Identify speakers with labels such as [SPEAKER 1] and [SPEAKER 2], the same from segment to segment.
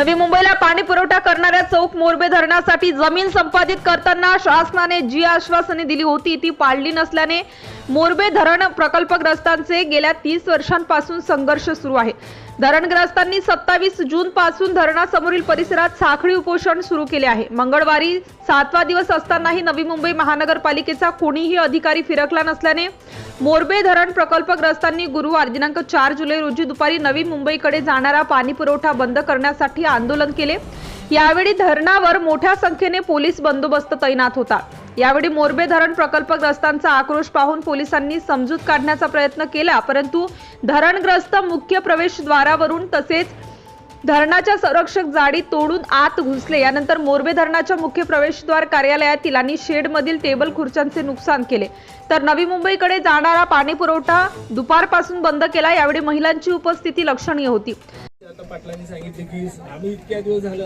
[SPEAKER 1] नवी मुंबईला पाणी पुरवठा करणाऱ्या चौक मोरबे धरणासाठी जमीन संपादित करताना शासनाने जी आश्वासने दिली होती ती पाळली नसल्याने मोरबे धरण प्रकल्पग्रस्तांचे गेल्या तीस वर्षांपासून संघर्ष सुरू आहे. धरणग्रस्तांनी सत्तावीस जून पासून धरणासमोरील परिसरात साखळी उपोषण सुरू केले आहे. मंगळवारी सातवा दिवस असतानाही नवी मुंबई महानगरपालिकेचा कोणीही अधिकारी फिरकला नसल्याने मोरबे धरण प्रकल्पग्रस्तांनी गुरुवार दिनांक चार जुलै रोजी दुपारी नवी मुंबईकडे जाणारा पाणी पुरवठा बंद करण्यासाठी आंदोलन केले. यावेळी धरणावर मोठ्या संख्येने पोलीस बंदोबस्त तैनात होता. यावेळी मोरबे धरण प्रकल्पग्रस्तांचा आक्रोश पाहून पोलिसांनी समजूत काढण्याचा प्रयत्न केला परंतु धरणग्रस्त मुख्य प्रवेशद्वारावरून तसेच धरणाच्या संरक्षक जाडी तोडून आत घुसले. यानंतर मोरबे धरणाच्या मुख्य प्रवेशद्वार कार्यालयातील आणि शेडमधील टेबल खुर्च्यांचे नुकसान केले. तर नवी मुंबईकडे जाणारा पाणी पुरवठा दुपारपासून बंद केला. यावेळी महिलांची उपस्थिती लक्षणीय होती.
[SPEAKER 2] आता पाटलांनी सांगितले की आम्ही इतक्या दिवस झालं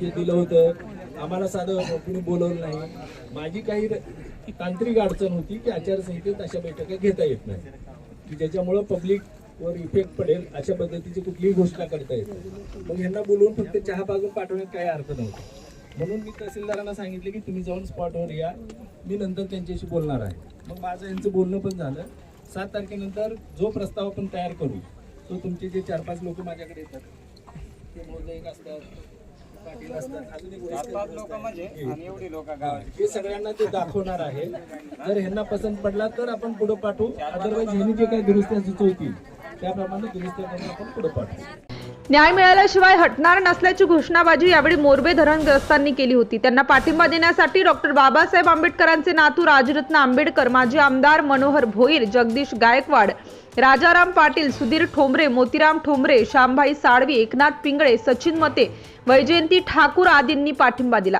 [SPEAKER 2] हे दिलं होतं. आम्हाला साधं कुणी बोलवलं नाही. माझी काही र- तांत्रिक अडचण होती की आचारसंहितेत अशा बैठका घेता येत नाही. की ज्याच्यामुळं पब्लिक वर इफेक्ट पडेल अशा पद्धतीची कुठलीही घोषणा करता येत मग ह्यांना बोलवून फक्त चहा पाजून पाठवण्यात काही अर्थ नव्हता. म्हणून मी तहसीलदारांना सांगितले की तुम्ही जाऊन स्पॉटवर या. मी नंतर त्यांच्याशी बोलणार आहे. मग माझं यांचं बोलणं पण झालं. सात तारखेनंतर जो प्रस्ताव आपण तयार करू तो तुमचे जे चार पाच लोक माझ्याकडे येतात ते मोजैक असतात पाटील असतात अजून एक वयस्कर असतात. हे सगळ्यांना ते दाखवणार आहे. जर ह्यांना पसंत पडला तर आपण पुढे पाठवू. अदरवाईज ह्यांनी जे काही दुरुस्त्या सुचवतील त्याप्रमाणे दुरुस्त्या करून आपण पुढे पाठवू.
[SPEAKER 1] न्याय मिळाल्याशिवाय हटणार नसल्याची घोषणाबाजी यावेळी मोरबे धरणग्रस्तांनी केली होती. त्यांना पाठिंबा देण्यासाठी डॉक्टर बाबासाहेब आंबेडकरांचे नातू राजरत्न आंबेडकर माजी आमदार मनोहर भोईर जगदीश गायकवाड राजाराम पाटील सुधीर ठोंबरे मोतीराम ठोंबरे श्यामभाई साळवी एकनाथ पिंगळे सचिन मते वैजयंती ठाकूर आदींनी पाठिंबा दिला.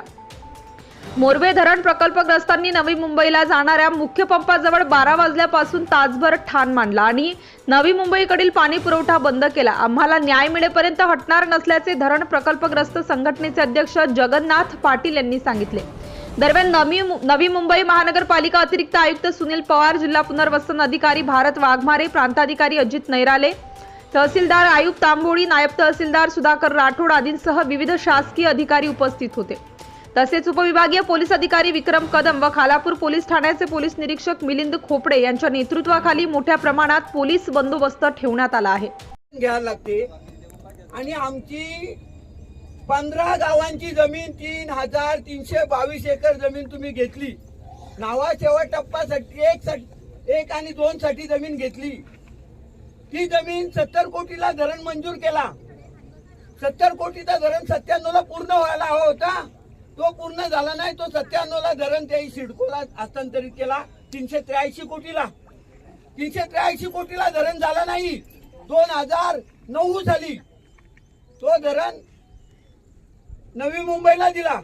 [SPEAKER 1] मोरवे धरण प्रकल्पग्रस्तांनी नवी मुंबईला जाणाऱ्या मुख्य पंपाजवळ बारा वाजल्यापासून तासभर ठाण मांडला आणि नवी मुंबईकडील पाणी पुरवठा बंद केला. आम्हाला न्याय मिळेपर्यंत हटणार नसल्याचे धरण प्रकल्पग्रस्त संघटनेचे अध्यक्ष जगन्नाथ पाटील यांनी सांगितले. दरम्यान नवी नवी मुंबई महानगरपालिका अतिरिक्त आयुक्त सुनील पवार जिल्हा पुनर्वसन अधिकारी भारत वाघमारे प्रांताधिकारी अजित नैराले तहसीलदार आयुब तांबोळी नायब तहसीलदार सुधाकर राठोड आदींसह विविध शासकीय अधिकारी उपस्थित होते. तसेच उपविभागीय पोलीस अधिकारी विक्रम कदम व खालापूर पोलीस ठाण्याचे पोलीस निरीक्षक मिलिंद खोपडे यांच्या नेतृत्वाखाली मोठ्या प्रमाणात पोलीस बंदोबस्त ठेवण्यात आला आहे.
[SPEAKER 3] घ्यायला लागते. आणि आमची पंधरा गावांची जमीन तीन हजार तीनशे बावीस एकर जमीन तुम्ही घेतली. नावा शेवट टप्प्यासाठी एक साठी- एक आणि दोन साठी जमीन घेतली. ती जमीन सत्तर कोटीला धरण मंजूर केला. सत्तर कोटीचा धरण सत्त्याण्णवला पूर्ण व्हायला हवा होता. तो पूर्ण झाला नाही तो सत्त्याण्णवला धरण त्याही सिडकोला हस्तांतरित केला तीनशे त्र्याऐंशी कोटीला. तीनशे त्र्याऐंशी कोटीला धरण झालं नाही. दोन हजार नऊ साली तो धरण नवी मुंबईला दिला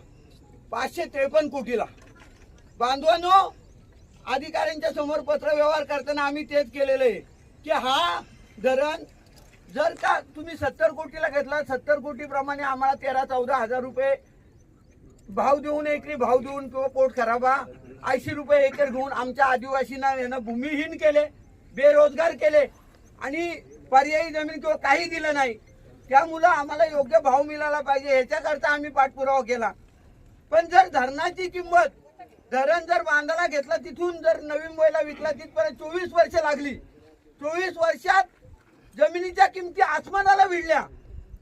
[SPEAKER 3] पाचशे त्रेपन्न कोटीला. बांधवांनो अधिकाऱ्यांच्या समोर पत्र व्यवहार करताना आम्ही तेच केलेलं आहे की हा धरण जर का तुम्ही सत्तर कोटीला घेतला सत्तर कोटीप्रमाणे आम्हाला तेरा चौदा हजार रुपये भाव देऊन एकरी भाव देऊन किंवा पोट खराबा ऐंशी रुपये एकर घेऊन आमच्या आदिवासींना यांना भूमिहीन केले बेरोजगार केले आणि पर्यायी जमीन किंवा काही दिलं नाही त्यामुळं आम्हाला योग्य भाव मिळाला पाहिजे ह्याच्याकरता आम्ही पाठपुरावा केला. पण जर धरणाची किंमत धरण जर बांधायला घेतला तिथून जर नवीन मुंबईला विकला तिथपर्यंत चोवीस वर्ष लागली. चोवीस वर्षात जमिनीच्या किमती आसमानाला भिडल्या.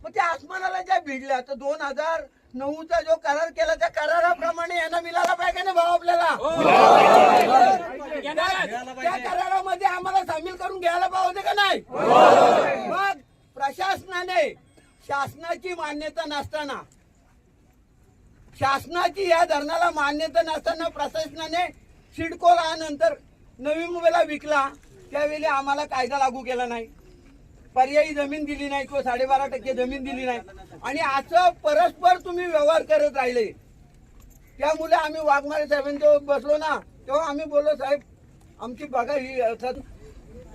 [SPEAKER 3] मग त्या आसमानाला ज्या भिडल्या तर दोन हजार नऊचा जो करार केला त्या कराराप्रमाणे यांना मिळाला पाहिजे ना भाव आपल्याला? त्या- त्या करारामध्ये आम्हाला सामील करून घ्यायला पाहिजे का नाही? मग प्रशासनाने शासनाची मान्यता नसताना शासनाची या धरणाला मान्यता नसताना प्रशासनाने सिडकोला नंतर नवी मुंबईला विकला. त्यावेळी आम्हाला कायदा लागू केला नाही. पर्यायी जमीन दिली नाही किंवा साडेबारा टक्के जमीन दिली नाही. आणि असं परस्पर तुम्ही व्यवहार करत राहिले. त्यामुळे आम्ही वाघमारे साहेबांच्या बसलो ना तेव्हा आम्ही बोललो साहेब आमची बघा ही असं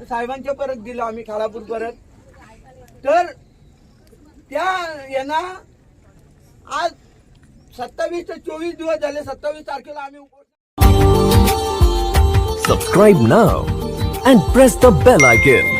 [SPEAKER 3] साहेबांच्या परत दिलं आम्ही खालापूर परत. तर त्या यांना आज सत्तावीस ते चोवीस दिवस झाले सत्तावीस तारखेला आम्ही subscribe
[SPEAKER 4] Subscribe and press the bell icon.